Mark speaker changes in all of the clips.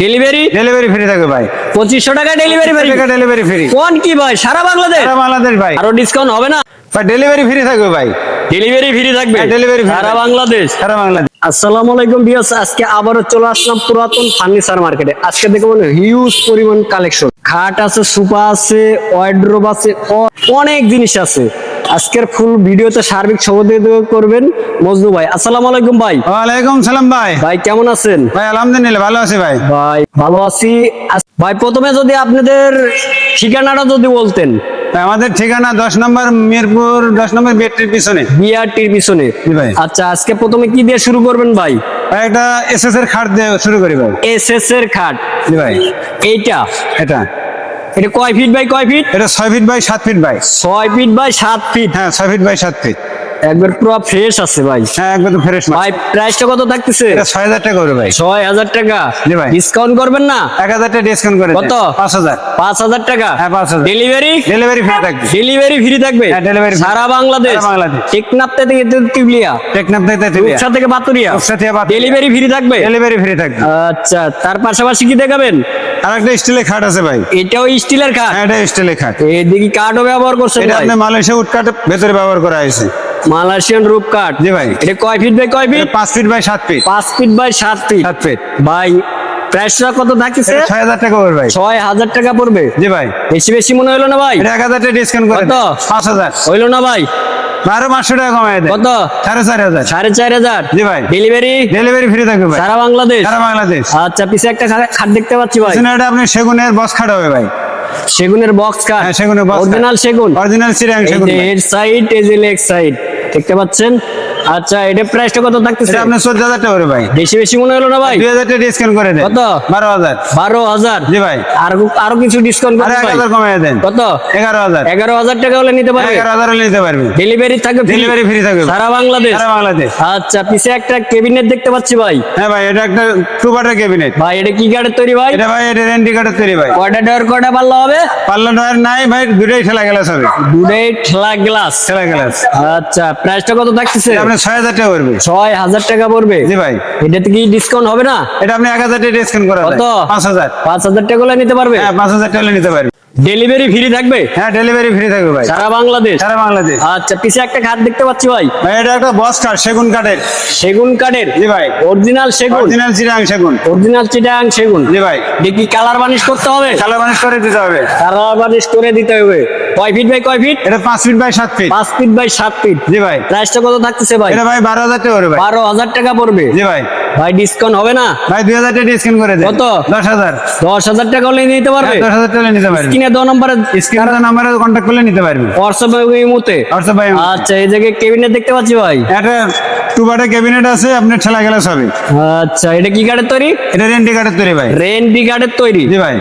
Speaker 1: Delivery
Speaker 2: delivery free থাকবে ভাই।
Speaker 1: টাকা ডেলিভারি ফ্রি
Speaker 2: টাকা ডেলিভারি ফ্রি
Speaker 1: কোন কি ভাই? সারা বাংলাদেশ?
Speaker 2: সারা বাংলাদেশ ভাই।
Speaker 1: আরও ডিসকাউন্ট হবে না?
Speaker 2: ভাই ডেলিভারি ফ্রি থাকবে ভাই।
Speaker 1: ডেলিভারি ফ্রি থাকবে?
Speaker 2: হ্যাঁ, delivery free
Speaker 1: সারা বাংলাদেশ?
Speaker 2: সারা বাংলাদেশ।
Speaker 1: আসসালামু আলাইকুম বিয়াস আজকে আবারও চলে আসলাম পুরাতন ফার্নিচার মার্কেটে আজকে দেখব হিউজ পরিমাণ কালেকশন খাট আছে সুপা আছে ওয়ার্ড্রোব আছে অনেক জিনিস আছে। আজকের ফুল ভিডিওতে সার্বিক সহযোগিতা করবেন মজনু ভাই। আসসালামু আলাইকুম ভাই।
Speaker 2: ওয়ালাইকুম সালাম ভাই।
Speaker 1: ভাই কেমন আছেন?
Speaker 2: ভাই আলহামদুলিল্লাহ ভালো আছি ভাই।
Speaker 1: ভাই ভালো আছি। ভাই প্রথমে যদি আপনাদের ঠিকানাটা যদি বলতেন।
Speaker 2: আমাদের ঠিকানা দশ নম্বর মিরপুর দশ নম্বর বেডটির পিছনে।
Speaker 1: বিআরটির পিছনে।
Speaker 2: জি ভাই।
Speaker 1: আচ্ছা আজকে প্রথমে কি দিয়ে শুরু করবেন ভাই?
Speaker 2: একটা এস এস এর খাট দিয়ে শুরু করি ভাই।
Speaker 1: এস এস এর খাট।
Speaker 2: জি ভাই।
Speaker 1: এইটা?
Speaker 2: এটা।
Speaker 1: এটা কয় ফিট বাই কয় ফিট
Speaker 2: এটা ছয় ফিট বাই সাত ফিট বাই।
Speaker 1: ছয় ফিট বাই সাত ফিট
Speaker 2: হ্যাঁ ছয় ফিট বাই সাত ফিট
Speaker 1: একবার পুরো ফ্রেশ আছে ভাই।
Speaker 2: হ্যাঁ একদম ফ্রেশ
Speaker 1: ভাই প্রাইসটা কত থাকতেছে?
Speaker 2: এটা ছয় হাজার টাকা করে ভাই।
Speaker 1: ছয় হাজার টাকা।
Speaker 2: জি ভাই।
Speaker 1: ডিসকাউন্ট করবেন না?
Speaker 2: এক হাজার টাকা ডিসকাউন্ট করে
Speaker 1: কত?
Speaker 2: দেন। পাঁচ হাজার।
Speaker 1: পাঁচ হাজার টাকা?
Speaker 2: হ্যাঁ, 5,000
Speaker 1: ডেলিভারি
Speaker 2: ডেলিভারি ফ্রি থাকবে।
Speaker 1: ডেলিভারি ফ্রি থাকবে?
Speaker 2: হ্যাঁ, free।
Speaker 1: সারা বাংলাদেশ?
Speaker 2: সারা বাংলাদেশ।
Speaker 1: টেকনাপতে থেকে তিবলিয়া?
Speaker 2: টেকনাফ থেকে
Speaker 1: রূপসা থেকে বাতুরিয়া?
Speaker 2: রূপসা থেকে বাতুরিয়া।
Speaker 1: ডেলিভারি ফ্রি থাকবে?
Speaker 2: ডেলিভারি ফ্রি থাকবে।
Speaker 1: আচ্ছা তার পাশাপাশি কি দেখাবেন?
Speaker 2: আর একটা স্টিলের খাট আছে ভাই।
Speaker 1: এটাও স্টিলের খাট?
Speaker 2: হ্যাঁ এটা স্টিলের খাট।
Speaker 1: এদিকে কাঠও ব্যবহার করছেন
Speaker 2: এটা আপনি মালয়েশিয়া উড কাঠ ভেতরে ব্যবহার করা হয়েছে।
Speaker 1: মালয়েশিয়ান রূপ কাঠ।
Speaker 2: জি ভাই।
Speaker 1: এটা কয় ফিট বাই কয় ফিট
Speaker 2: পাঁচ ফিট বাই সাত ফিট
Speaker 1: পাঁচ ফিট বাই সাত ফিট
Speaker 2: সাত ফিট
Speaker 1: ভাই প্রাইসটা কত থাকতেছে
Speaker 2: এটা ছয় হাজার টাকা পড়বে ভাই।
Speaker 1: ছয় হাজার টাকা পড়বে?
Speaker 2: জি ভাই।
Speaker 1: বেশি বেশি মনে হলো না ভাই?
Speaker 2: এক হাজার টাকা ডিসকাউন্ট করে
Speaker 1: কত?
Speaker 2: দেন। পাঁচ হাজার।
Speaker 1: হইল না ভাই?
Speaker 2: বারো পাঁচশো টাকা কমাই দেন।
Speaker 1: কত?
Speaker 2: সাড়ে চার হাজার।
Speaker 1: সাড়ে চার হাজার।
Speaker 2: জি ভাই।
Speaker 1: ডেলিভারি
Speaker 2: ডেলিভারি ফ্রি থাকবে ভাই।
Speaker 1: সারা বাংলাদেশ?
Speaker 2: সারা বাংলাদেশ।
Speaker 1: আচ্ছা পিছে একটা খাট দেখতে পাচ্ছি ভাই।
Speaker 2: এটা আপনি সেগুনের বস খাট হবে ভাই।
Speaker 1: সেগুনের বক্স কাঠ
Speaker 2: হ্যাঁ সেগুনের বস
Speaker 1: অরিজিনাল সেগুন?
Speaker 2: অরিজিনাল সিরিয়াং সেগুন।
Speaker 1: হেড সাইড যে লেগ সাইড দেখতে পাচ্ছেন? আচ্ছা এটা প্রাইসটা কত থাকতেছে?
Speaker 2: এটা আপনার চোদ্দ হাজার টাকা করে ভাই।
Speaker 1: বেশি বেশি মনে হলো না ভাই?
Speaker 2: দুই হাজার টাকা ডিসকাউন্ট করে দেন।
Speaker 1: কত?
Speaker 2: বারো হাজার।
Speaker 1: বারো হাজার?
Speaker 2: জি ভাই।
Speaker 1: আর আরও কিছু ডিসকাউন্ট
Speaker 2: এক
Speaker 1: ভাই?
Speaker 2: হাজার কমাই দেন।
Speaker 1: কত?
Speaker 2: এগারো হাজার।
Speaker 1: এগারো হাজার টাকা হলে নিতে পারবে?
Speaker 2: এগারো হাজার হলে নিতে পারবে।
Speaker 1: ডেলিভারি থাকবে
Speaker 2: ডেলিভারি ফ্রি থাকবে।
Speaker 1: সারা বাংলাদেশ?
Speaker 2: সারা বাংলাদেশ।
Speaker 1: আচ্ছা পিছে একটা কেবিনেট দেখতে পাচ্ছি ভাই।
Speaker 2: হ্যাঁ ভাই এটা একটা টু বাটার ক্যাবিনেট
Speaker 1: ভাই এটা কি কাঠের তৈরি ভাই?
Speaker 2: এটা ভাই এটা রেন্টি কাঠের তৈরি ভাই।
Speaker 1: কয়টা ডয়ার কয়টা পাল্লা হবে?
Speaker 2: পাল্লা ডয়ার নাই ভাই দুটাই ঠেলা গ্লাস হবে।
Speaker 1: দুটাই ঠেলা গ্লাস
Speaker 2: ঠেলা গ্লাস
Speaker 1: আচ্ছা প্রাইসটা কত থাকতেছে?
Speaker 2: ছয় হাজার টাকা পড়বে।
Speaker 1: ছয় হাজার টাকা পড়বে?
Speaker 2: জি ভাই।
Speaker 1: এটাতে কি ডিসকাউন্ট হবে না?
Speaker 2: এটা আপনি এক হাজার টাকা ডিসকাউন্ট করা? পাঁচ হাজার।
Speaker 1: পাঁচ হাজার টাকা নিতে পারবে?
Speaker 2: হ্যাঁ পাঁচ হাজার টাকা নিতে পারবে।
Speaker 1: ডেলিভারি ফ্রি থাকবে?
Speaker 2: হ্যাঁ ডেলিভারি ফ্রি থাকবে ভাই।
Speaker 1: সারা বাংলাদেশ?
Speaker 2: সারা বাংলাদেশ।
Speaker 1: আচ্ছা পিছে একটা খাট দেখতে পাচ্ছি ভাই।
Speaker 2: ভাই এটা একটা বস কাঠ সেগুন কাঠের।
Speaker 1: সেগুন কাঠের?
Speaker 2: জি ভাই।
Speaker 1: অরিজিনাল সেগুন?
Speaker 2: অরিজিনাল চিরাং সেগুন।
Speaker 1: অরিজিনাল চিটাং সেগুন?
Speaker 2: জি ভাই।
Speaker 1: দেখি কালার বানিশ করতে হবে?
Speaker 2: কালো মানুষ করে দিতে হবে।
Speaker 1: কালার বানিশ করে দিতে হবে। কয় ফিট বাই কয় ফিট
Speaker 2: এটা পাঁচ ফিট বাই সাত ফিট
Speaker 1: পাঁচ ফিট বাই সাত ফিট
Speaker 2: জি ভাই।
Speaker 1: প্রাইসটা কত থাকতেছে ভাই?
Speaker 2: এটা ভাই বারো হাজার টাকা করে ভাই।
Speaker 1: বারো হাজার টাকা পড়বে।
Speaker 2: জি ভাই।
Speaker 1: ভাই ডিসকাউন্ট হবে না?
Speaker 2: ভাই দুই হাজার টাকা ডিসকাউন্ট করে দেন।
Speaker 1: কত?
Speaker 2: দশ হাজার।
Speaker 1: দশ হাজার টাকা হলে নিতে পারবে?
Speaker 2: হ্যাঁ, দশ হাজার টাকা নিতে পারবে।
Speaker 1: নম্বরে
Speaker 2: নাম্বারে কন্ট্যাক্ট করলে নিতে পারবে।
Speaker 1: হোয়াটসঅ্যাপ মুহূর্তে?
Speaker 2: হোয়াটসঅ্যাপ ভাই
Speaker 1: আচ্ছা এই জায়গায় কেবিনেট দেখতে পাচ্ছি ভাই?
Speaker 2: একটা টু বাটার ক্যাবিনেট আছে আপনার ঠেলা গ্লাস হবে
Speaker 1: আচ্ছা এটা কি কাঠের তৈরি?
Speaker 2: এটা রেন্টি কাঠের তৈরি ভাই।
Speaker 1: রেন্টি কাঠের তৈরি?
Speaker 2: জি ভাই।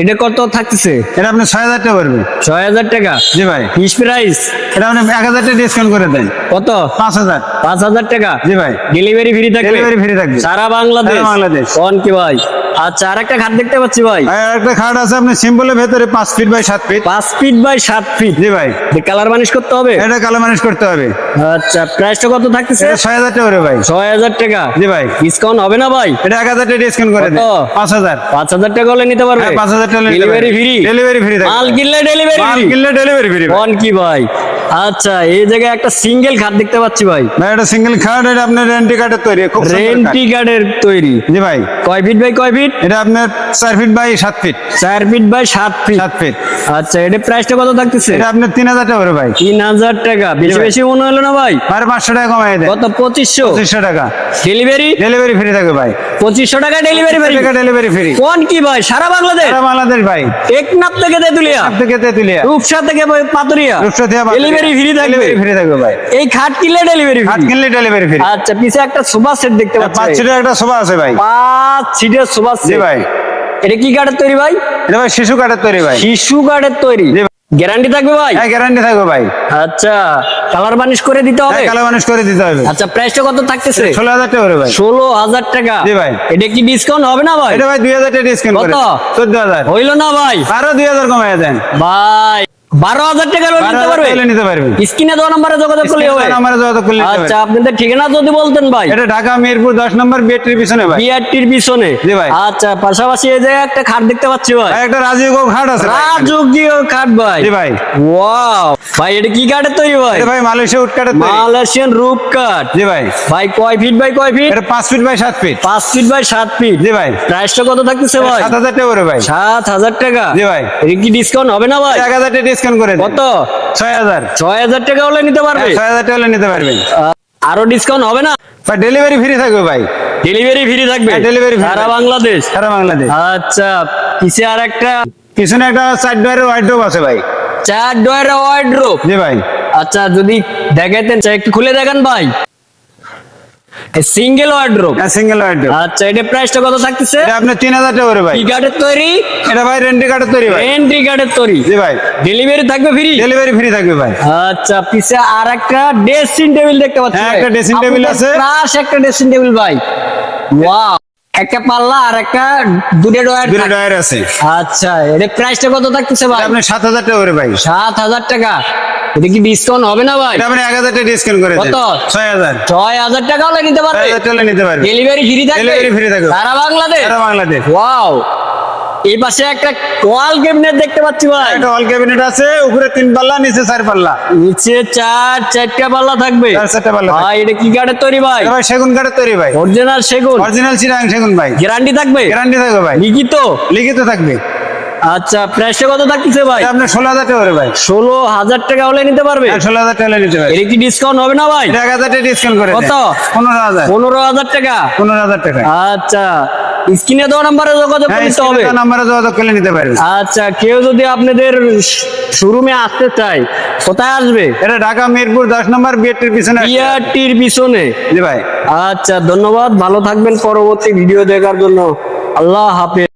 Speaker 1: এটা কত থাকতেছে?
Speaker 2: এটা আপনার ছয় হাজার টাকা করবে।
Speaker 1: ছয় হাজার টাকা?
Speaker 2: জি ভাই।
Speaker 1: ফিস প্রাইস
Speaker 2: এটা আপনি এক হাজার টাকা ডিসকাউন্ট করে দেন
Speaker 1: কত?
Speaker 2: পাঁচ হাজার।
Speaker 1: পাঁচ হাজার টাকা?
Speaker 2: জি ভাই।
Speaker 1: ডেলিভারি ফ্রি থাকবে?
Speaker 2: ডেলিভারি ফ্রি থাকবে।
Speaker 1: সারা বাংলাদেশ?
Speaker 2: বাংলাদেশ।
Speaker 1: কোন কি ভাই? আচ্ছা আর একটা খাট দেখতে পাচ্ছি ভাই।
Speaker 2: একটা খাট আছে আপনি সিম্পলের ভেতরে পাঁচ ফিট বাই সাত ফিট
Speaker 1: পাঁচ ফিট বাই সাত ফিট
Speaker 2: জি ভাই।
Speaker 1: কালার মানিশ করতে হবে?
Speaker 2: এটা কালো মানুষ করতে হবে।
Speaker 1: আচ্ছা প্রাইসটা কত থাকতেছে?
Speaker 2: ছয় হাজার টাকা ভাই।
Speaker 1: ছয় হাজার টাকা?
Speaker 2: জি ভাই।
Speaker 1: ডিসকাউন্ট হবে না ভাই?
Speaker 2: এটা এক হাজার টাকা ডিসকাউন্ট করে দেন পাঁচ হাজার।
Speaker 1: পাঁচ হাজার টাকা হলে নিতে পারবে?
Speaker 2: হ্যাঁ, পাঁচ হাজার টাকা
Speaker 1: ডেলিভারি ফ্রি
Speaker 2: ডেলিভারি ফ্রি
Speaker 1: মাল কিনলে ডেলিভারি
Speaker 2: মাল কিনলে ডেলিভারি ফ্রি
Speaker 1: কোন কি ভাই? আচ্ছা এই জায়গায় একটা সিঙ্গেল খাট দেখতে পাচ্ছি ভাই।
Speaker 2: ভাই এটা সিঙ্গেল খাট এটা আপনার রেন্টি কাঠের তৈরি খুব সুন্দর
Speaker 1: রেন্টি কার্ডের তৈরি।
Speaker 2: জি ভাই।
Speaker 1: কয় ফিট বাই কয় ফিট
Speaker 2: এটা আপনার চার ফিট বাই সাত ফিট
Speaker 1: চার ফিট বাই সাত ফিট
Speaker 2: সাত ফিট
Speaker 1: আচ্ছা এটা প্রাইসটা কত থাকতেছে?
Speaker 2: এটা আপনার তিন হাজার টাকা করে ভাই।
Speaker 1: তিন হাজার টাকা। বেশি বেশি মনে হলো না ভাই?
Speaker 2: আর পাঁচশো টাকা কমাই দেন।
Speaker 1: কত? পঁচিশশো?
Speaker 2: পঁচিশশো টাকা।
Speaker 1: ডেলিভারি
Speaker 2: ডেলিভারি ফ্রি থাকবে ভাই।
Speaker 1: পঁচিশশো টাকা ডেলিভারি ফ্রি
Speaker 2: টাকা ডেলিভারি ফ্রি
Speaker 1: কোন কি ভাই? সারা বাংলাদেশ?
Speaker 2: সারা বাংলাদেশ ভাই।
Speaker 1: টেকনাফ থেকে তেতুলিয়া।
Speaker 2: সব থেকে তেতুলিয়া।
Speaker 1: রূপসা থেকে পাতুরিয়া।
Speaker 2: রূপসা থেকে
Speaker 1: ডেলিভারি ফ্রি থাকবে?
Speaker 2: ফ্রি থাকবে ভাই।
Speaker 1: এই খাট কিনলে ডেলিভারি
Speaker 2: খাট কিনলে ডেলিভারি ফ্রি
Speaker 1: আচ্ছা পিছে একটা সোফা সেট দেখতে
Speaker 2: পাঁচ সিটের একটা সোফা আছে ভাই।
Speaker 1: পাঁচ সিটের সোফা সেট
Speaker 2: ভাই।
Speaker 1: এটা কি কাঠের তৈরি ভাই?
Speaker 2: এটা ভাই শিশু কাঠের তৈরি ভাই।
Speaker 1: শিশু কাঠের তৈরি। গ্যারান্টি থাকবে ভাই?
Speaker 2: হ্যাঁ গ্যারান্টি থাকবে ভাই।
Speaker 1: আচ্ছা কালার বানিশ করে দিতে হবে?
Speaker 2: হ্যাঁ কালো মানুষ করে দিতে হবে।
Speaker 1: আচ্ছা প্রাইসটা কত থাকতেছে?
Speaker 2: ষোলো হাজার টাকা করে ভাই।
Speaker 1: ষোলো হাজার টাকা।
Speaker 2: জি ভাই।
Speaker 1: এটা কি ডিসকাউন্ট হবে না ভাই?
Speaker 2: এটা ভাই দুই হাজার টাকা ডিসকাউন্ট করে।
Speaker 1: কত?
Speaker 2: চোদ্দ হাজার।
Speaker 1: হইল না ভাই।
Speaker 2: আরও দুই হাজার কমাই দেন।
Speaker 1: ভাই। বারো হাজার টাকা হলে
Speaker 2: বারো
Speaker 1: নিতে পারবে?
Speaker 2: নিতে পারবেন
Speaker 1: স্ক্রিনে দেওয়া নাম্বারে যোগাযোগ করলে হবে।
Speaker 2: নাম্বারে যোগাযোগ করলে
Speaker 1: আচ্ছা আপনাদের ঠিকানা যদি বলতেন ভাই।
Speaker 2: এটা ঢাকা মিরপুর দশ নম্বর বিয়েটির পিছনে ভাই।
Speaker 1: বিআরটির পিছনে?
Speaker 2: জি ভাই।
Speaker 1: আচ্ছা পাশাপাশি এই যে একটা খাট দেখতে পাচ্ছি ভাই।
Speaker 2: ভাই একটা রাজীব গো আছে ভাই।
Speaker 1: খাট ভাই।
Speaker 2: জি ভাই।
Speaker 1: ওয়াও। ভাই এটা কি কাঠের তৈরি ভাই?
Speaker 2: এটা ভাই মালয়েশিয়া উটকাটের তৈরি।
Speaker 1: মালয়েশিয়ান রূপ কাঠ।
Speaker 2: জি ভাই।
Speaker 1: ভাই কয় ফিট বাই কয় ফিট?
Speaker 2: এটা পাঁচ ফিট বাই সাত ফিট।
Speaker 1: পাঁচ ফিট বাই সাত ফিট।
Speaker 2: জি ভাই।
Speaker 1: প্রাইসটা কত থাকতেছে ভাই?
Speaker 2: সাত হাজার টাকা করে ভাই।
Speaker 1: সাত হাজার টাকা।
Speaker 2: জি ভাই।
Speaker 1: কি ডিসকাউন্ট হবে না ভাই?
Speaker 2: এক হাজার টাকা ডিসকাউন্ট করে
Speaker 1: কত?
Speaker 2: ছয় হাজার।
Speaker 1: ছয় হাজার টাকা হলে নিতে পারবে?
Speaker 2: ছয় হাজার টাকা হলে নিতে পারবেন।
Speaker 1: আরও ডিসকাউন্ট হবে না?
Speaker 2: ভাই ডেলিভারি ফ্রি থাকবে ভাই।
Speaker 1: ডেলিভারি ফ্রি থাকবে?
Speaker 2: ডেলিভারি delivery
Speaker 1: সারা বাংলাদেশ?
Speaker 2: সারা বাংলাদেশ।
Speaker 1: আচ্ছা পিছে আর একটা
Speaker 2: পিছনে একটা চার ডোয়ারের ওয়াইড্রোপ আছে ভাই।
Speaker 1: চার ডয়ের ওয়ার্ড্রোপ
Speaker 2: জি ভাই।
Speaker 1: আচ্ছা যদি দেখাইতেন চাই একটু খুলে দেখান ভাই। সিঙ্গেল ওয়ার্ড্রোপ
Speaker 2: সিঙ্গেল ওয়াইড্রোপ
Speaker 1: আচ্ছা এটা প্রাইসটা কত থাকতেছে?
Speaker 2: এটা আপনার তিন হাজার টাকা করে ভাই।
Speaker 1: কি তৈরি?
Speaker 2: এটা ভাই রেন্টি কার্ডের তৈরি ভাই।
Speaker 1: কার্ডের তৈরি।
Speaker 2: জি ভাই।
Speaker 1: ডেলিভারি থাকবে ফ্রি
Speaker 2: ডেলিভারি ফ্রি থাকবে ভাই।
Speaker 1: আচ্ছা পিছে আর একটা ড্রেসিং টেবিল দেখতে পাচ্ছি
Speaker 2: হ্যাঁ, একটা table
Speaker 1: আপনাদের
Speaker 2: আছে।
Speaker 1: ক্রাশ একটা ড্রেসিং টেবিল ভাই। ওয়াও একটা পাল্লা আর একটা দুটো ডয়ার
Speaker 2: দুটো ডয়ার আছে।
Speaker 1: আচ্ছা এটা প্রাইসটা কত থাকতেছে ভাই?
Speaker 2: সাত হাজার টাকা করে ভাই।
Speaker 1: সাত হাজার টাকা। এটা কি ডিসকাউন্ট হবে না ভাই?
Speaker 2: আপনি এক হাজার টাকা ডিসকাউন্ট করে
Speaker 1: কত?
Speaker 2: ছয় হাজার।
Speaker 1: ছয় হাজার টাকা হলে নিতে পারবে?
Speaker 2: টাকা নিতে পারবে।
Speaker 1: ডেলিভারি ফ্রি থাকবে?
Speaker 2: Delivery free থাকবে।
Speaker 1: সারা বাংলাদেশ?
Speaker 2: সারা বাংলাদেশ।
Speaker 1: ওয়াও এই পাশে একটা ওয়াল ক্যাবিনেট দেখতে পাচ্ছি ভাই।
Speaker 2: একটা হল ক্যাবিনেট আছে উপরে তিন পাল্লা নিচে চার পাল্লা।
Speaker 1: নিচে চার চারটা পাল্লা থাকবে।
Speaker 2: চার চারটা পাল্লা
Speaker 1: ভাই এটা কি কাঠের তৈরি ভাই?
Speaker 2: ভাই সেগুন কাঠের তৈরি ভাই।
Speaker 1: অরিজিনাল সেগুন?
Speaker 2: অরিজিনাল চিরাং সেগুন ভাই।
Speaker 1: গ্যারান্টি থাকবে?
Speaker 2: গ্যারান্টি থাকবে ভাই।
Speaker 1: লিখিত?
Speaker 2: লিখিত থাকবে।
Speaker 1: আচ্ছা প্রাইসটা কত থাকতেছে ভাই?
Speaker 2: আপনার ষোলো হাজার টাকা করে ভাই।
Speaker 1: ষোলো হাজার টাকা হলে নিতে পারবে?
Speaker 2: হ্যাঁ, ষোলো হাজার টাকা নিতে পারবে।
Speaker 1: এর কি ডিসকাউন্ট হবে না ভাই?
Speaker 2: এক হাজার টাকা ডিসকাউন্ট করে
Speaker 1: কত?
Speaker 2: পনেরো হাজার।
Speaker 1: পনেরো হাজার টাকা?
Speaker 2: পনেরো হাজার টাকা।
Speaker 1: আচ্ছা স্ক্রিনে দেওয়া নাম্বারে যোগাযোগ
Speaker 2: হ্যাঁ
Speaker 1: করতে হবে।
Speaker 2: নাম্বারে যোগাযোগ করলে নিতে পারবে
Speaker 1: আচ্ছা কেউ যদি আপনাদের শোরুমে আসতে চায় কোথায় আসবে?
Speaker 2: এটা ঢাকা মিরপুর দশ নম্বর বিয়েটির পিছনে।
Speaker 1: বিআরটির পিছনে।
Speaker 2: জি ভাই।
Speaker 1: আচ্ছা ধন্যবাদ। ভালো থাকবেন পরবর্তী ভিডিও দেখার জন্য। আল্লাহ হাফেজ।